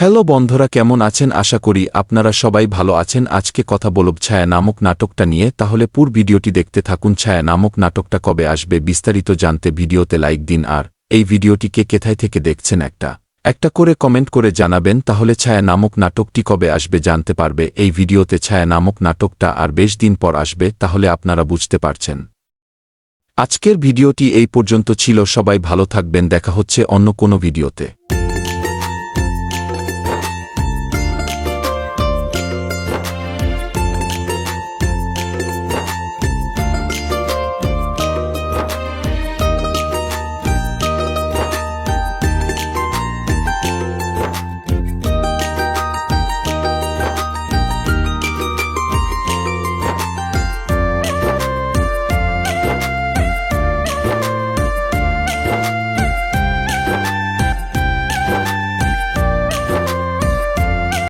Hello বন্ধুরা, কেমন আছেন? আশা করি আপনারা সবাই ভালো আছেন। আজকে কথা বলব ছায়া নামক নাটকটা নিয়ে। তাহলে পুর ভিডিওটি দেখতে থাকুন। ছায়া নামক নাটকটা কবে আসবে বিস্তারিত জানতে ভিডিওতে লাইক দিন। আর এই ভিডিওটিকে কেথায় থেকে দেখছেন একটা একটা করে কমেন্ট করে জানাবেন। তাহলে ছায়া নামক নাটকটি কবে আসবে জানতে পারবে। এই ভিডিওতে ছায়া নামক নাটকটা আর বেশ দিন পর আসবে, তাহলে আপনারা বুঝতে পারছেন। আজকের ভিডিওটি এই পর্যন্ত ছিল। সবাই ভালো থাকবেন। দেখা হচ্ছে অন্য কোনো ভিডিওতে।